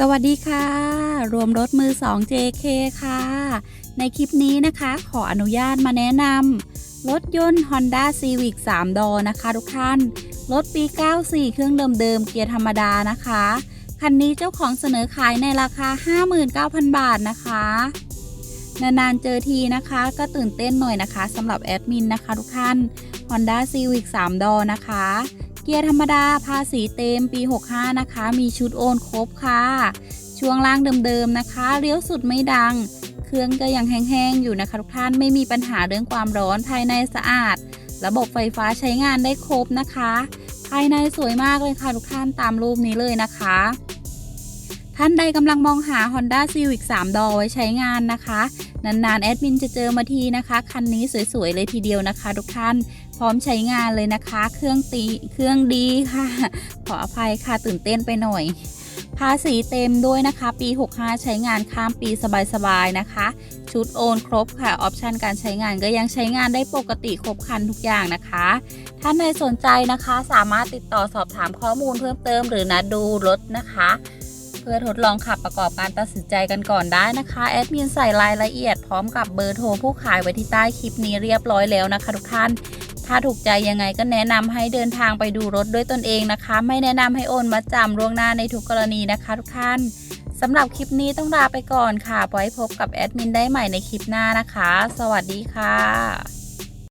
สวัสดีค่ะ รวมรถมือ 2 JK ค่ะ ในคลิปนี้นะคะ ขออนุญาตมาแนะนำรถยนต์ Honda Civic 3 ดอนะคะ ทุกท่าน รถปี 94 เครื่องเดิมๆเกียร์ธรรมดานะคะ คันนี้เจ้าของเสนอขายในราคา 59,000 บาทนะคะ นานๆเจอทีนะคะ ก็ตื่นเต้นหน่อยนะคะสำหรับแอดมินนะคะทุกท่าน Honda Civic 3 ดอนะคะ เกียร์ธรรมดาภาษีเต็มปี 65 นะคะ มีชุดโอนครบค่ะ ช่วงล่างเดิมๆนะคะ เลี้ยวสุดไม่ดัง เครื่องก็ยังแห้งๆอยู่นะคะทุกท่านไม่มีปัญหาเรื่องความร้อนภายในสะอาด ระบบไฟฟ้าใช้งานได้ครบนะคะ ภายในสวยมากเลยค่ะทุกท่านตามรูปนี้เลยนะคะ ท่านใดกำลังมองหา Honda Civic 3 ดอไว้ใช้งานนะคะ นานๆ แอดมินจะเจอมาทีนะคะ คันนี้สวยๆ เลยทีเดียวนะคะ ทุกท่านพร้อมใช้งานเลยนะคะ เครื่องตีเครื่องดีค่ะ ขออภัยค่ะตื่นเต้นไปหน่อย ภาษีเต็มด้วยนะคะ ปี 65 ใช้งานข้ามปีสบายๆนะคะ ชุดโอนครบค่ะ ออปชันการใช้งานก็ยังใช้งานได้ปกติครบคันทุกอย่างนะคะ ท่านใดสนใจนะคะ สามารถติดต่อสอบถามข้อมูลเพิ่มเติม หรือนัดดูรถนะคะ เพื่อทดลองขับประกอบการตัดสินใจกันก่อนได้นะคะ แอดมินใส่รายละเอียดพร้อมกับเบอร์โทรผู้ขายไว้ที่ใต้คลิปนี้เรียบร้อยแล้วนะคะ ทุกท่าน ถ้าถูกใจยังไงก็แนะนำให้เดินทางไปดูรถด้วยตนเองนะคะ ไม่แนะนำให้โอนมาจำล่วงหน้าในทุกกรณีนะคะ ทุกท่านสำหรับคลิปนี้ต้องลาไปก่อนค่ะไว้พบกับแอดมินได้ใหม่ในคลิปหน้านะคะ สวัสดีค่ะ